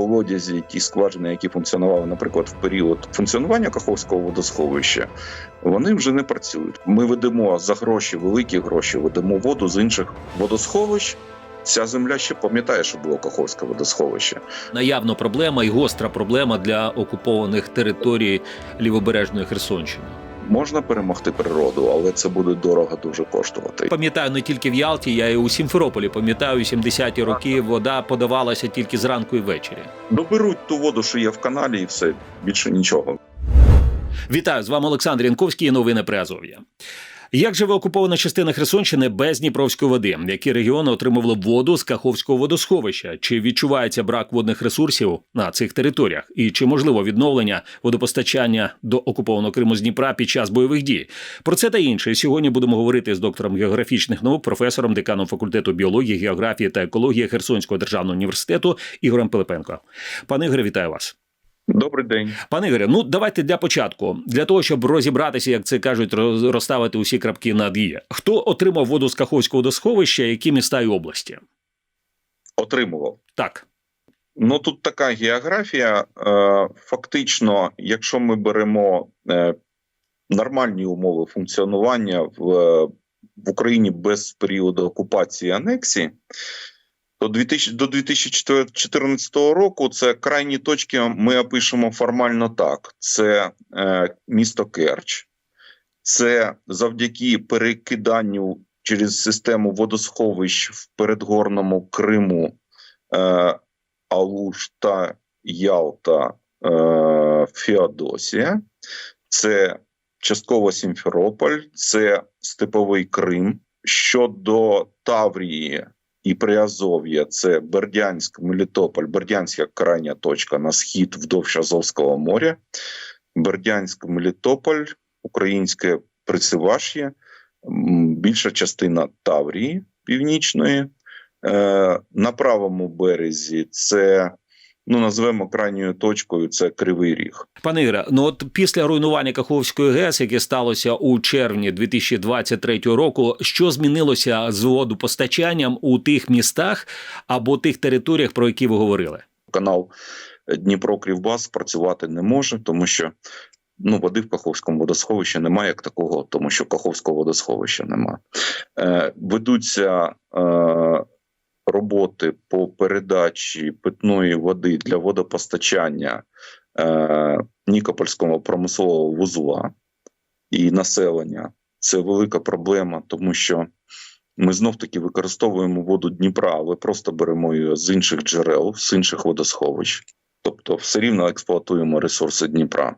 колодязі, ті скважини, які функціонували, наприклад, в період функціонування Каховського водосховища, вони вже не працюють. Ми ведемо за гроші, великі гроші, ведемо воду з інших водосховищ. Ця земля ще пам'ятає, що було Каховське водосховище. Наявно проблема і гостра проблема для окупованих територій лівобережної Херсонщини. Можна перемогти природу, але це буде дорого дуже коштувати. Пам'ятаю не тільки в Ялті, я і у Сімферополі пам'ятаю 70-ті роки. Вода подавалася тільки зранку і ввечері. Доберуть ту воду, що є в каналі, і все більше нічого. Вітаю з вами Олександр Янковський. і Новини Приазов'я. Як живе окупована частина Херсонщини без Дніпровської води? Які регіони отримували воду з Каховського водосховища? Чи відчувається брак водних ресурсів на цих територіях? І чи можливо відновлення водопостачання до окупованого Криму з Дніпра під час бойових дій? Про це та інше сьогодні будемо говорити з доктором географічних наук, професором, деканом факультету біології, географії та екології Херсонського державного університету Ігорем Пилипенко. Пане Ігоре, вітаю вас. Добрий день. Пане Ігорі, ну давайте для початку, для того, щоб розібратися, як це кажуть, роз- розставити усі крапки над «і». Хто отримав воду з Каховського водосховища, які міста і області? Отримував. Так, Ну тут така географія. Е, Фактично, якщо ми беремо е, нормальні умови функціонування в, в Україні без періоду окупації і анексії, то 2000, до 2014 року це крайні точки. Ми опишемо формально так: це е, місто Керч, це завдяки перекиданню через систему водосховищ в передгорному Криму. Е, Алуш та Ялта е, Феодосія, це частково Сімферополь, це Степовий Крим. Щодо Таврії і Приазов'я, це Бердянськ, Мелітополь, Бердянська крайня точка на схід вдовж Азовського моря, Бердянськ, Мелітополь, Українське Присиваш'я, більша частина Таврії Північної. Е, на правому березі це ну назвемо крайньою точкою. Це Кривий Ріг. пане Ігоре, ну от після руйнування Каховської ГЕС, яке сталося у червні 2023 року, що змінилося з водопостачанням у тих містах або тих територіях, про які ви говорили? Канал Дніпро Кривбас працювати не може, тому що ну води в Каховському водосховищі немає як такого, тому що Каховського водосховища немає. Е, ведуться е, роботи по передачі питної води для водопостачання е, Нікопольського промислового вузла і населення. Це велика проблема, тому що ми знов таки використовуємо воду Дніпра, але просто беремо її з інших джерел, з інших водосховищ. Тобто, все рівно експлуатуємо ресурси Дніпра.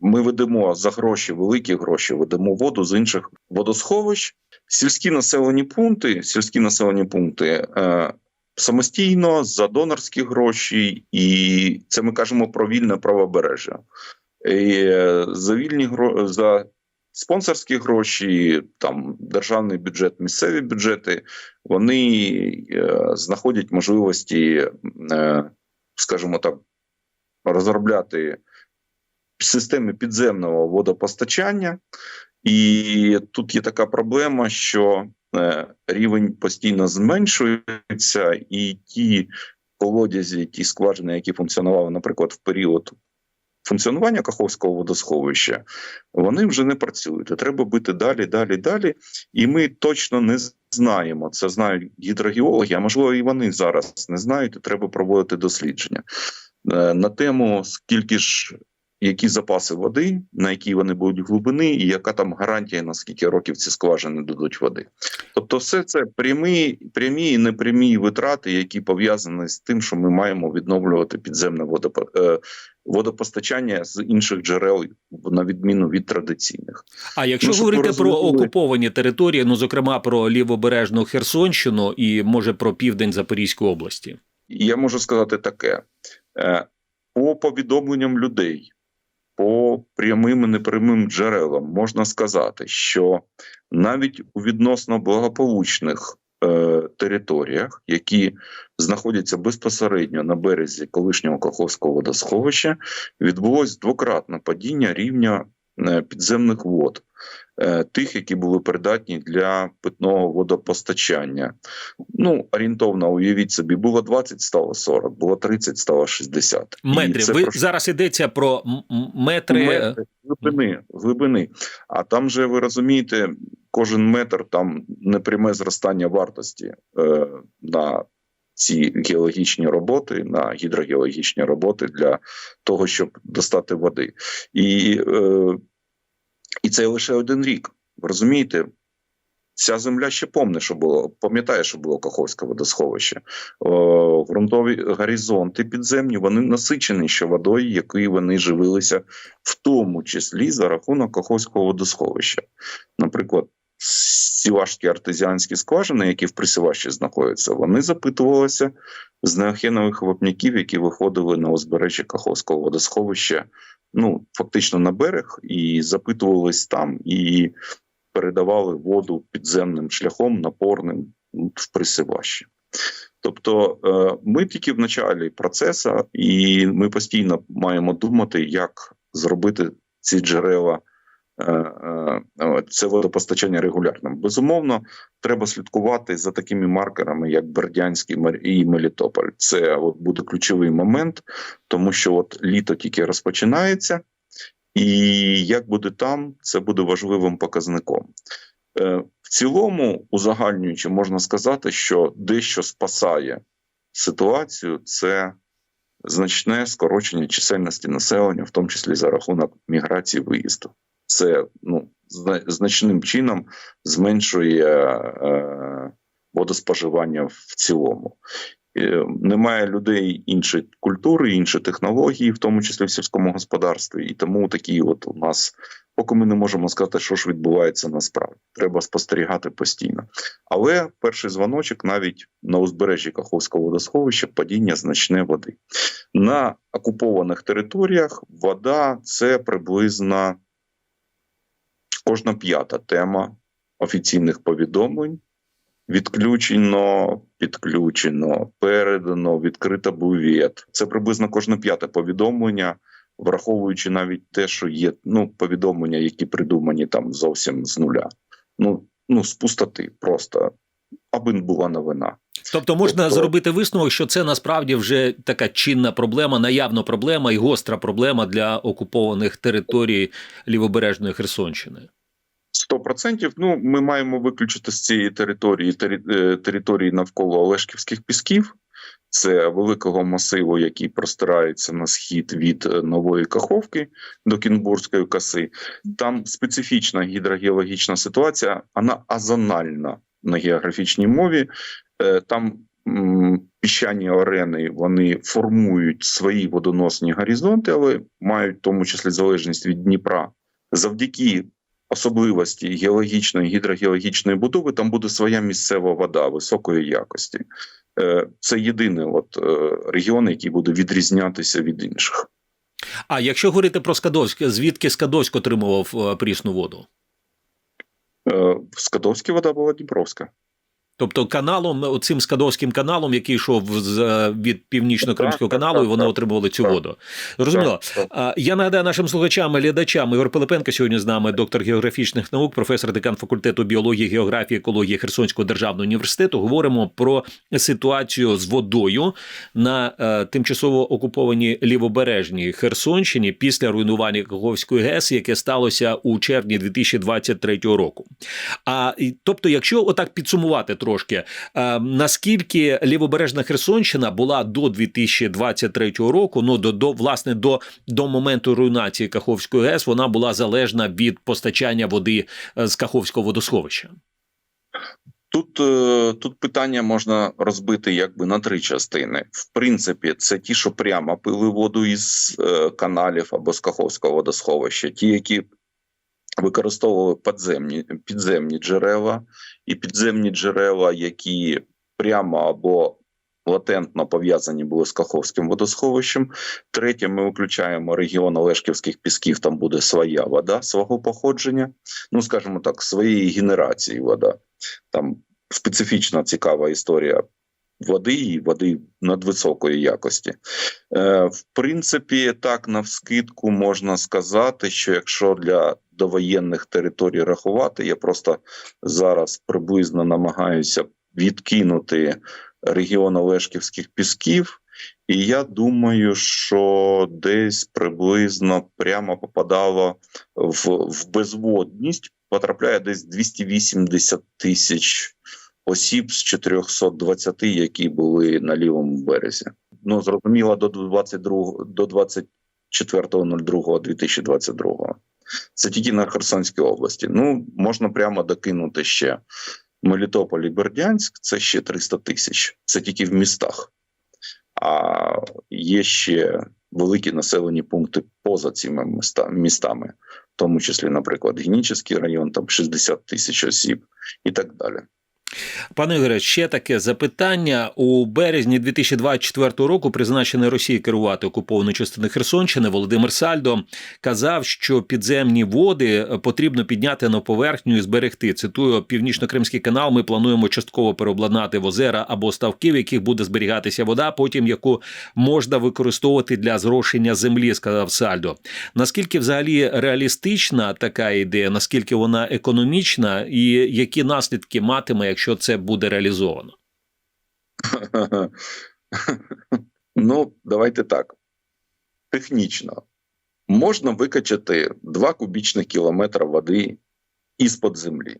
Ми ведемо за гроші, великі гроші, ведемо воду з інших водосховищ. Сільські населені пункти, сільські населені пункти е, самостійно за донорські гроші, і це ми кажемо про вільне правобережжя. І, е, за вільні гро... за спонсорські гроші, там державний бюджет, місцеві бюджети, вони е, знаходять можливості, е, скажімо так, розробляти системи підземного водопостачання. І тут є така проблема, що е, рівень постійно зменшується, і ті колодязі, ті скважини, які функціонували, наприклад, в період функціонування Каховського водосховища, вони вже не працюють. Треба бити далі, далі, далі. І ми точно не знаємо. Це знають гідрогеологи, а можливо, і вони зараз не знають. і Треба проводити дослідження Е, на тему, скільки ж які запаси води, на якій вони будуть глибини, і яка там гарантія, на скільки років ці скважини дадуть води. Тобто, все це прямі, прямі і непрямі витрати, які пов'язані з тим, що ми маємо відновлювати підземне е, водопостачання з інших джерел, на відміну від традиційних. А якщо Ну, говорити ви про розуміли- окуповані території, ну зокрема про лівобережну Херсонщину і може про південь Запорізької області. Я можу сказати таке: Е, по повідомленням людей, по прямим і непрямим джерелам можна сказати, що навіть у відносно благополучних е, територіях, які знаходяться безпосередньо на березі колишнього Каховського водосховища, відбулось двократне падіння рівня е, підземних вод. Е, тих, які були придатні для питного водопостачання. Ну, орієнтовно, уявіть собі, було 20, стало 40, було 30, стало 60. І Метри. це Ви про- зараз йдеться про метри. Метри, глибини, глибини. А там же ви розумієте, кожен метр там непряме зростання вартості е, на ці геологічні роботи, на гідрогеологічні роботи для того, щоб достати води. І, е, і це лише один рік. Розумієте? Ця земля ще помне, що було, пам'ятає, що було Каховське водосховище. О, грунтові горизонти підземні вони насичені ще водою, якою вони живилися, в тому числі за рахунок Каховського водосховища. Наприклад, сівашські артезіанські скважини, які в присіващі знаходяться, вони запитувалися з неохенових вапняків, які виходили на узбережжя Каховського водосховища, ну фактично на берег, і запитувались там і передавали воду підземним шляхом напорним в присиващі. Тобто е, ми тільки в началі процесу, і ми постійно маємо думати, як зробити ці джерела, це водопостачання регулярним. Безумовно, треба слідкувати за такими маркерами, як Бердянський і Мелітополь. Це от буде ключовий момент, тому що от літо тільки розпочинається. І як буде там, це буде важливим показником. Е, В цілому, узагальнюючи, можна сказати, що дещо спасає ситуацію це значне скорочення чисельності населення, в тому числі за рахунок міграції виїзду. Це ну, значним чином зменшує е, водоспоживання в цілому. Е, Немає людей іншої культури, іншої технології, в тому числі в сільському господарстві, і тому такі, от у нас, поки ми не можемо сказати, що ж відбувається насправді, треба спостерігати постійно. Але перший дзвоночок навіть на узбережжі Каховського водосховища падіння значне води. На окупованих територіях вода це приблизно кожна п'ята тема офіційних повідомлень. Відключено, підключено, передано, відкрита бувет. Це приблизно кожне п'яте повідомлення, враховуючи навіть те, що є ну, повідомлення, які придумані там зовсім з нуля. Ну, ну з пустоти просто, аби не була новина. Тобто можна Тобто- зробити висновок, що це насправді вже така чинна проблема, наявна проблема і гостра проблема для окупованих територій лівобережної Херсонщини. 100%. Ну, ми маємо виключити з цієї території е, території навколо Олешківських пісків. Це великого масиву, який простирається на схід від е, Нової Каховки до Кінбурзької коси. Там специфічна гідрогеологічна ситуація, вона азональна на географічній мові. Е, Там піщані арени вони формують свої водоносні горизонти, але мають в тому числі залежність від Дніпра. Завдяки особливості геологічної гідрогеологічної будови там буде своя місцева вода високої якості. Е, Це єдиний от е, регіон, який буде відрізнятися від інших. А якщо говорити про Скадовськ, звідки Скадовськ отримував е, прісну воду? Скадовська вода була Дніпровська. Тобто каналом, оцим Скадовським каналом, який йшов з, е, від північно-кримського каналу, і вони отримували цю воду. А, Я нагадаю нашим слухачам глядачам Ігор Пилипенко сьогодні з нами, доктор географічних наук, професор декан факультету біології, географії, екології Херсонського державного університету. Говоримо про ситуацію з водою на е, тимчасово окупованій лівобережній Херсонщині після руйнування Каховської ГЕС, яке сталося у червні 2023 року. А тобто, якщо отак підсумувати трошки, е, наскільки лівобережна Херсонщина була до 2023 року, ну до, до власне до, до моменту руйнації Каховської ГЕС, вона була залежна від постачання води е, з Каховського водосховища. Тут, е, тут питання можна розбити якби на три частини. В принципі, це ті, що прямо пили воду із каналів або з Каховського водосховища, ті, які використовували підземні, підземні джерела, і підземні джерела, які прямо або латентно пов'язані були з Каховським водосховищем. Третє, ми виключаємо регіон Олешківських пісків, там буде своя вода свого походження, ну скажімо так, своєї генерації вода. Там специфічна цікава історія води і води надвисокої якості. Е, в принципі, так навскидку можна сказати, що якщо для довоєнних територій рахувати. Я просто зараз приблизно намагаюся відкинути регіон Олешківських пісків. І я думаю, що десь приблизно прямо попадало в, в безводність, потрапляє десь 280 тисяч осіб з 420, які були на лівому березі. Ну зрозуміло, до 22, до 24.02.2022. Це тільки на Херсонській області. Ну можна прямо докинути ще Мелітополь і Бердянськ. Це ще 300 тисяч. Це тільки в містах. А є ще великі населені пункти поза цими містами, в тому числі, наприклад, Генічеський район, там 60 тисяч осіб і так далі. Пане Ігоре, ще таке запитання у березні 2024 року. Призначений Росією керувати окупованою частиною Херсонщини Володимир Сальдо казав, що підземні води потрібно підняти на поверхню і зберегти. Цитую північно-кримський канал. Ми плануємо частково переобладнати в озера або ставки, в яких буде зберігатися вода, потім яку можна використовувати для зрошення землі. Сказав Сальдо. Наскільки взагалі реалістична така ідея? Наскільки вона економічна, і які наслідки матиме, якщо це буде реалізовано? Ну, давайте так. Технічно можна викачати 2 кубічних кілометри води із-под землі.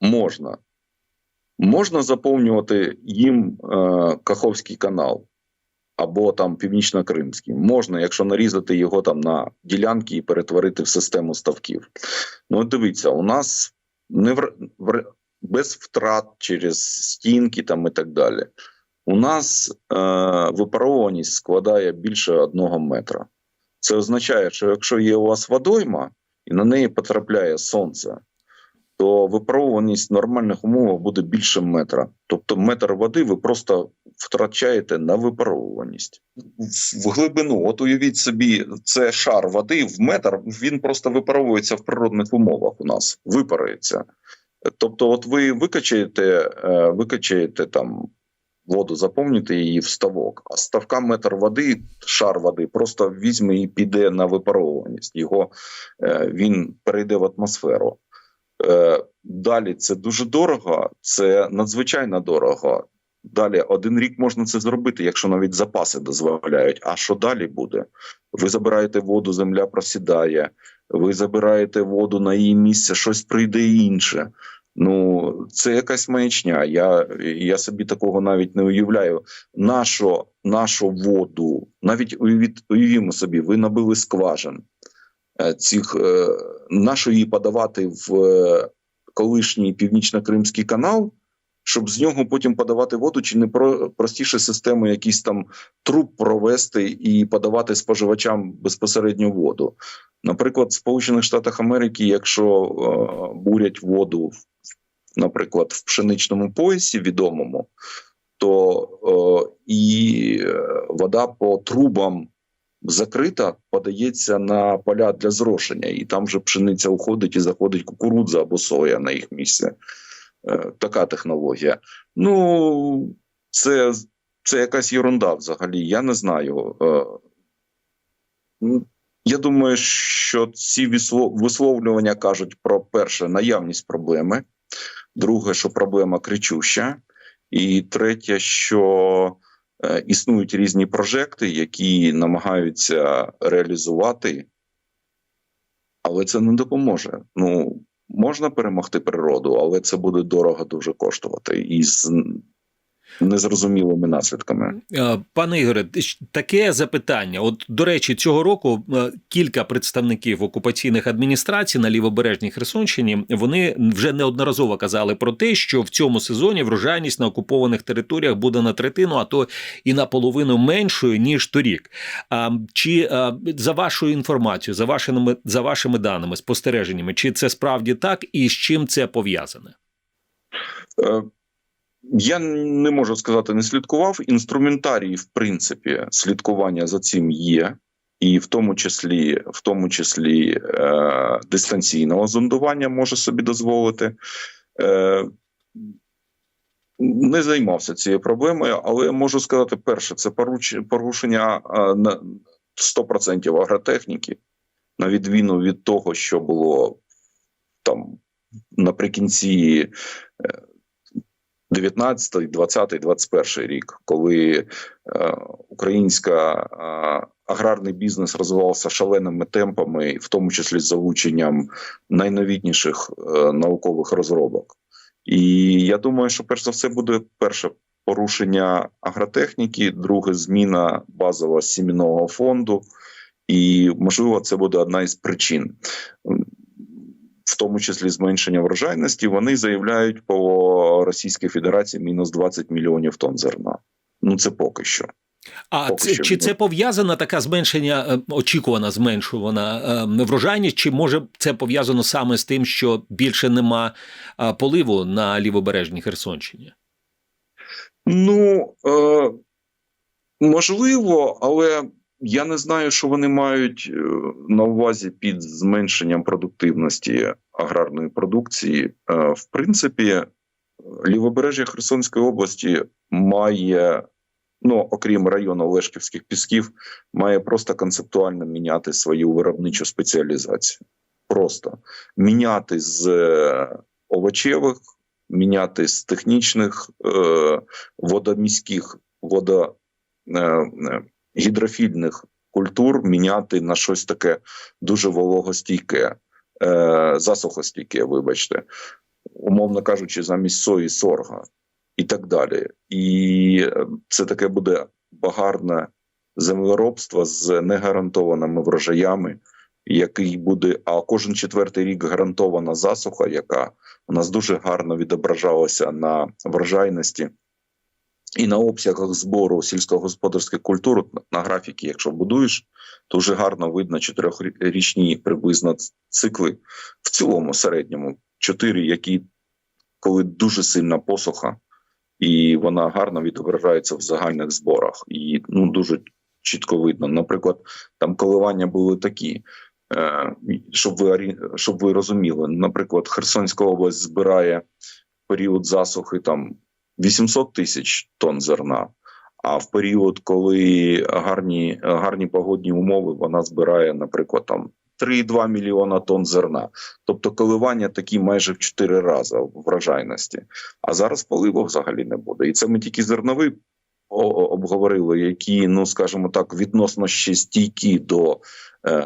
Можна. Можна заповнювати їм е, Каховський канал або там Північно-Кримський. Можна, якщо нарізати його там на ділянки і перетворити в систему ставків. Ну, дивіться, у нас не в, в без втрат через стінки там і так далі. У нас е, випаровуваність складає більше одного метра. Це означає, що якщо є у вас водойма і на неї потрапляє сонце, то випаровуваність в нормальних умовах буде більше метра. Тобто метр води ви просто втрачаєте на випаровуваність. В глибину, от уявіть собі, це шар води в метр, він просто випаровується в природних умовах у нас, випарується. Тобто, от ви викачаєте, е, викачаєте там воду, заповните її в ставок, а ставка метр води, шар води, просто візьме і піде на випаровуваність. Його е, він перейде в атмосферу. Е, далі це дуже дорого, це надзвичайно дорого. Далі один рік можна це зробити, якщо навіть запаси дозволяють. А що далі буде? Ви забираєте воду, земля просідає, ви забираєте воду на її місце, щось прийде інше. Ну, це якась маячня. Я я собі такого навіть не уявляю. Нашу нашу воду, навіть уявіть, уявімо собі, ви набили скважин цих е, нашу її подавати в е, колишній північно-кримський канал, щоб з нього потім подавати воду, чи не про простіше систему якісь там труб провести і подавати споживачам безпосередньо воду. Наприклад, в Сполучених Штатах Америки, якщо е, бурять воду, наприклад, в пшеничному поясі відомому, то е, і вода по трубам закрита, подається на поля для зрошення, і там вже пшениця уходить і заходить кукурудза або соя на їх місце. Е, така технологія. Ну, це це якась ерунда взагалі. Я не знаю. Е, я думаю, що ці висловлювання кажуть про перше наявність проблеми, друге, що проблема кричуща, і третє, що е, існують різні прожекти, які намагаються реалізувати, але це не допоможе. Ну можна перемогти природу, але це буде дорого дуже коштувати і з незрозумілими наслідками. Е, пане Ігоре, таке запитання. От до речі, цього року е, кілька представників окупаційних адміністрацій на лівобережній Херсонщині вони вже неодноразово казали про те, що в цьому сезоні врожайність на окупованих територіях буде на третину, а то і на половину меншою ніж торік. А чи за вашою інформацією, за вашими за вашими даними, спостереженнями, чи це справді так, і з чим це пов'язане? Е, я не можу сказати, не слідкував. Інструментарій, в принципі, слідкування за цим є, і в тому числі в тому числі е, дистанційного зондування може собі дозволити. Е, Не займався цією проблемою, але можу сказати, перше, це порушення на 100% агротехніки, на відміну від того, що було там наприкінці. е, 19, 20, 21 рік, коли е, українська е, аграрний бізнес розвивався шаленими темпами, в тому числі з залученням найновітніших е, наукових розробок. І я думаю, що перш за все буде перше порушення агротехніки, друге зміна базового сімейного фонду, і можливо, це буде одна із причин. В тому числі зменшення врожайності, вони заявляють по Російській Федерації мінус 20 мільйонів тонн зерна. Ну це поки що. А Поки це, що чи це пов'язана така зменшення, е, очікувана зменшувана е, врожайність, чи може це пов'язано саме з тим, що більше нема е, поливу на лівобережній Херсонщині? Ну е, можливо, але я не знаю, що вони мають е, на увазі під зменшенням продуктивності аграрної продукції. Е, в принципі, лівобережжя Херсонської області має. Ну, окрім району Лешківських пісків, має просто концептуально міняти свою виробничу спеціалізацію. Просто міняти з е, овочевих, міняти з технічних е, водоміських, водо, е, е, гідрофільних культур, міняти на щось таке дуже вологостійке, е, засухостійке, вибачте, умовно кажучи, замість сої сорга і так далі. І е, це таке буде багарне землеробство з негарантованими врожаями, який буде. А кожен четвертий рік гарантована засуха, яка у нас дуже гарно відображалася на врожайності і на обсягах збору сільськогосподарських культур на графіки, якщо будуєш, то вже гарно видно чотирьохрічні приблизно цикли в цілому середньому. Чотири, які коли дуже сильна посуха, і вона гарно відображається в загальних зборах. І ну дуже чітко видно. Наприклад, там коливання були такі. е, Щоб ви щоб ви розуміли, наприклад, Херсонська область збирає період засухи там 800 тисяч тонн зерна. А в період, коли гарні, гарні погодні умови, вона збирає, наприклад, там 3,2 мільйона тонн зерна. Тобто коливання такі майже в 4 рази в врожайності. А зараз поливу взагалі не буде. І це ми тільки о- обговорили, які, ну скажімо так, відносно ще стійкі до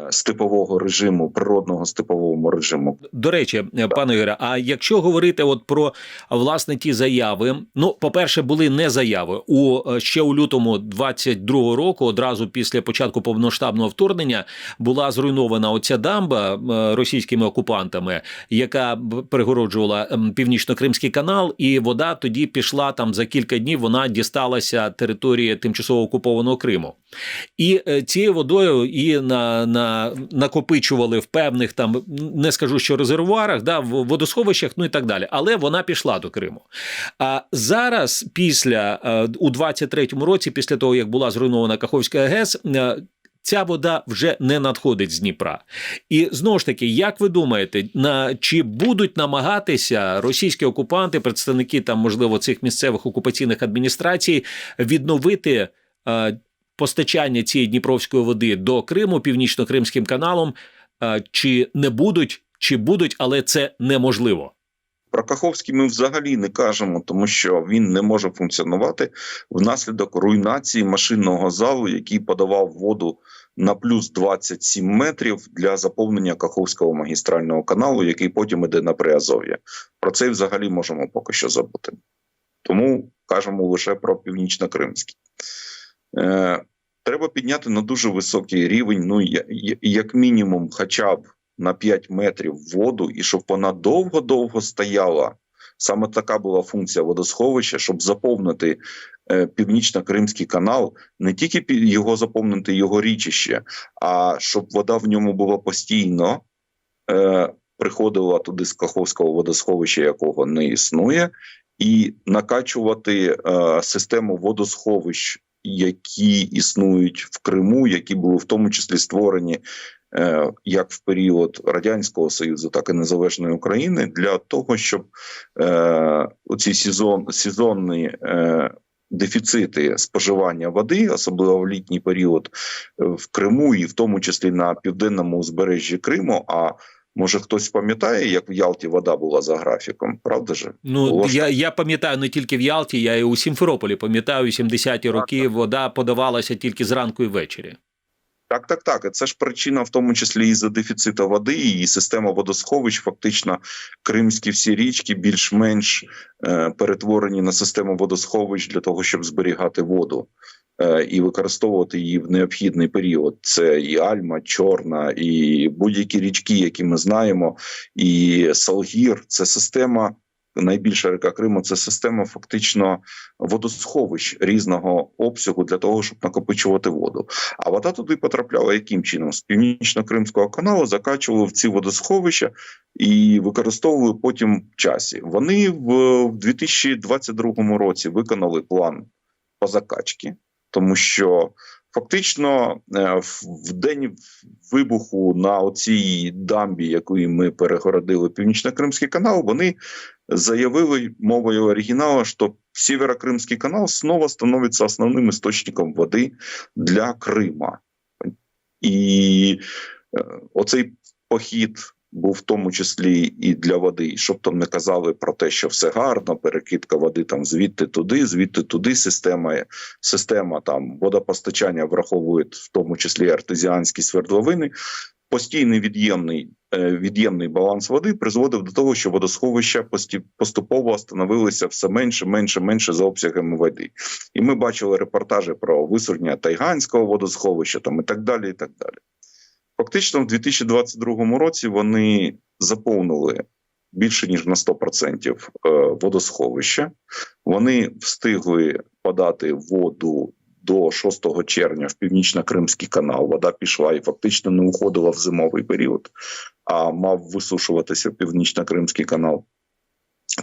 степового режиму, природного степового режиму. До речі, е, пане Юре, а якщо говорити от про власне ті заяви, ну по-перше, були не заяви у е, ще у лютому 22-го року, одразу після початку повноштабного вторгнення, була зруйнована оця дамба е, російськими окупантами, яка перегороджувала ем, північно-кримський канал, і вода тоді пішла там за кілька днів. Вона дісталася території тимчасово окупованого Криму. І е, цією водою і на, на накопичували в певних там не скажу, що резервуарах, да, в водосховищах, ну і так далі. Але вона пішла до Криму. А зараз, після е, у 23-му році, після того як була зруйнована Каховська ГЕС. е, Ця вода вже не надходить з Дніпра, і знову ж таки, як ви думаєте, на чи будуть намагатися російські окупанти, представники там, можливо, цих місцевих окупаційних адміністрацій, відновити е, постачання цієї дніпровської води до Криму північно-кримським каналом, е, чи не будуть, чи будуть, але це неможливо. Про Каховський ми взагалі не кажемо, тому що він не може функціонувати внаслідок руйнації машинного залу, який подавав воду на плюс 27 метрів для заповнення Каховського магістрального каналу, який потім іде на Приазов'я. Про це взагалі можемо поки що забути. Тому кажемо лише про північно-кримський. Е, треба підняти на дуже високий рівень, ну як мінімум, хоча б на 5 метрів воду, і щоб вона довго-довго стояла. Саме така була функція водосховища, щоб заповнити е, північно-кримський канал, не тільки його заповнити його річище, а щоб вода в ньому була постійно, е, приходила туди з Каховського водосховища, якого не існує, і накачувати е, систему водосховищ, які існують в Криму, які були в тому числі створені е, як в період радянського союзу, так і незалежної України, для того, щоб е, оці сезон, сезонні е, дефіцити споживання води, особливо в літній період е, в Криму, і в тому числі на південному узбережжі Криму. А Може, хтось пам'ятає, як в Ялті вода була за графіком, правда ж? Ну Було я, я пам'ятаю не тільки в Ялті, я і у Сімферополі пам'ятаю, 70-ті роки вода подавалася тільки зранку і ввечері. Так, так, так. І Це ж причина, в тому числі і за дефіциту води, і система водосховищ. Фактично, кримські всі річки більш-менш е, перетворені на систему водосховищ для того, щоб зберігати воду і використовувати її в необхідний період. Це і Альма, Чорна, і будь-які річки, які ми знаємо, і Салгір. Це система. Найбільша река Криму це система фактично водосховищ різного обсягу для того, щоб накопичувати воду. А вода туди потрапляла яким чином? З північно-кримського каналу закачували в ці водосховища і використовували потім в часі. Вони в 2022 році виконали план по закачці, тому що фактично е, в день вибуху на оцій дамбі, яку ми перегородили північно-кримський канал, вони заявили мовою оригінала, що Северокримський канал снова становится основним істочником води для Крима. І е, оцей похід був в тому числі і для води, і щоб там не казали про те, що все гарно, перекидка води там звідти туди, звідти туди. Система система там водопостачання враховує в тому числі артезіанські свердловини. Постійний від'ємний е, від'ємний баланс води призводив до того, що водосховища поступово становилися все менше, менше, менше за обсягами води. І ми бачили репортажі про висушення Тайганського водосховища там і так далі. І так далі. Фактично, в 2022 році вони заповнили більше ніж на 100% е, водосховища. Вони встигли подати воду до 6 червня в північно-кримський канал. Вода пішла і фактично не уходила в зимовий період, а мав висушуватися північно-кримський канал.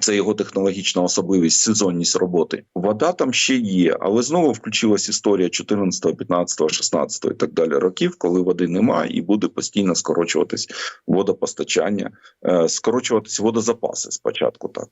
Це його технологічна особливість, сезонність роботи. Вода там ще є, але знову включилась історія 14, 15, 16 і так далі років, коли води немає, і буде постійно скорочуватись водопостачання, е, скорочуватись водозапаси спочатку. Так.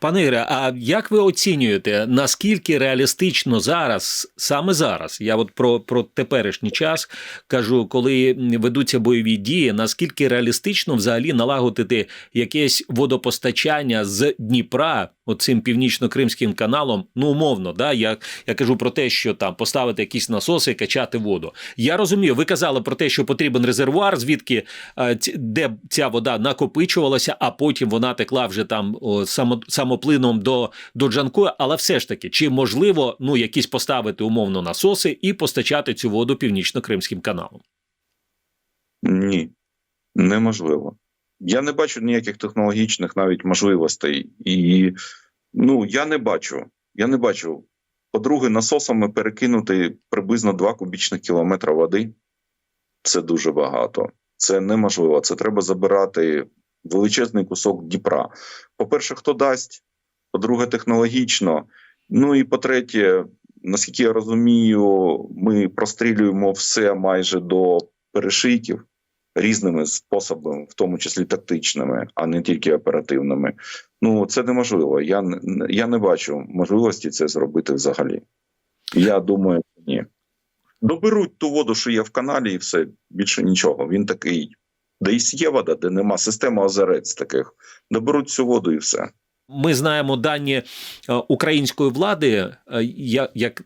Пане Ігоре, а як ви оцінюєте, наскільки реалістично зараз, саме зараз, я от про, про теперішній час кажу, коли ведуться бойові дії, наскільки реалістично взагалі налагодити якесь водопостачання з Дніпра, оцим північно-кримським каналом, ну умовно, да, я, я кажу про те, що там поставити якісь насоси качати воду. Я розумію, ви казали про те, що потрібен резервуар, звідки е, де ця вода накопичувалася, а потім вона текла вже там о, само, самоплином до, до Джанкоя. Але все ж таки, чи можливо ну якісь поставити умовно насоси і постачати цю воду північно-кримським каналом? ні, неможливо. Я не бачу ніяких технологічних навіть можливостей, і ну я не бачу. Я не бачу. По-друге, насосами перекинути приблизно 2 кубічних кілометра води. Це дуже багато. Це неможливо. Це треба забирати величезний кусок Дніпра. По-перше, хто дасть? По-друге, технологічно. Ну і по-третє, наскільки я розумію, ми прострілюємо все майже до перешийків різними способами, в тому числі тактичними, а не тільки оперативними. Ну це неможливо. Я я не бачу можливості це зробити взагалі. Я думаю, ні. Доберуть ту воду, що є в каналі, і все більше нічого. Він такий. Десь є вода, де нема система озерець таких. Доберуть цю воду і все. Ми знаємо дані е, української влади, е,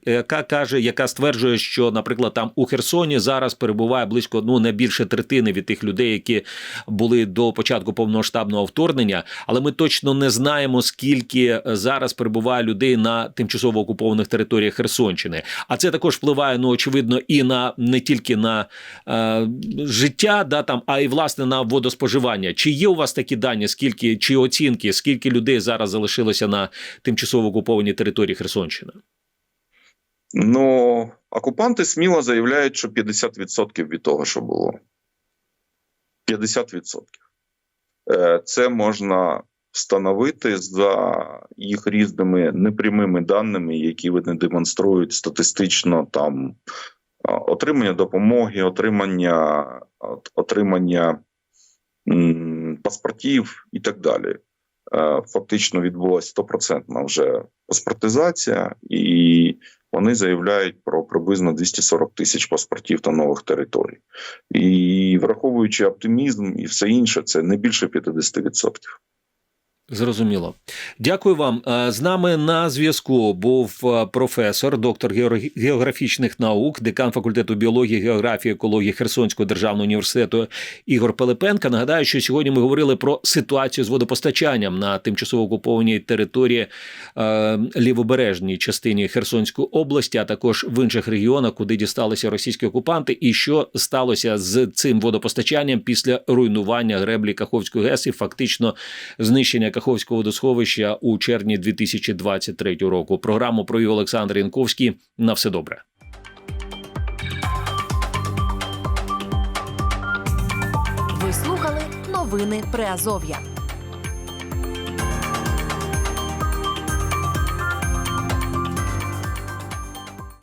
яка каже, яка стверджує, що, наприклад, там у Херсоні зараз перебуває близько ну не більше третини від тих людей, які були до початку повномасштабного вторгнення. Але ми точно не знаємо, скільки е, зараз перебуває людей на тимчасово окупованих територіях Херсонщини. А це також впливає, ну очевидно, і на не тільки на е, життя, да там, а й власне на водоспоживання. Чи є у вас такі дані? Скільки чи оцінки, скільки людей зараз залишилося на тимчасово окупованій території Херсонщини? Ну, окупанти сміло заявляють, що 50% від того, що було. 50%. Е, Це можна встановити за їх різними непрямими даними, які вони демонструють статистично там отримання допомоги, отримання, отримання паспортів і так далі. Е, Фактично відбулася стопроцентна вже паспортизація, і вони заявляють про приблизно 240 тисяч паспортів та нових територій. І враховуючи оптимізм і все інше, це не більше 50%. Зрозуміло. Дякую вам. Е, З нами на зв'язку був е, професор, доктор географічних наук, декан факультету біології, географії, екології Херсонського державного університету Ігор Пилипенко. Нагадаю, що сьогодні ми говорили про ситуацію з водопостачанням на тимчасово окупованій території е, лівобережній частині Херсонської області, а також в інших регіонах, куди дісталися російські окупанти, і що сталося з цим водопостачанням після руйнування греблі Каховської ГЕС і фактично знищення Каховського водосховища у червні 2023 року. Програму провів Олександр Янковський. На все добре. Ви слухали новини Приазов'я.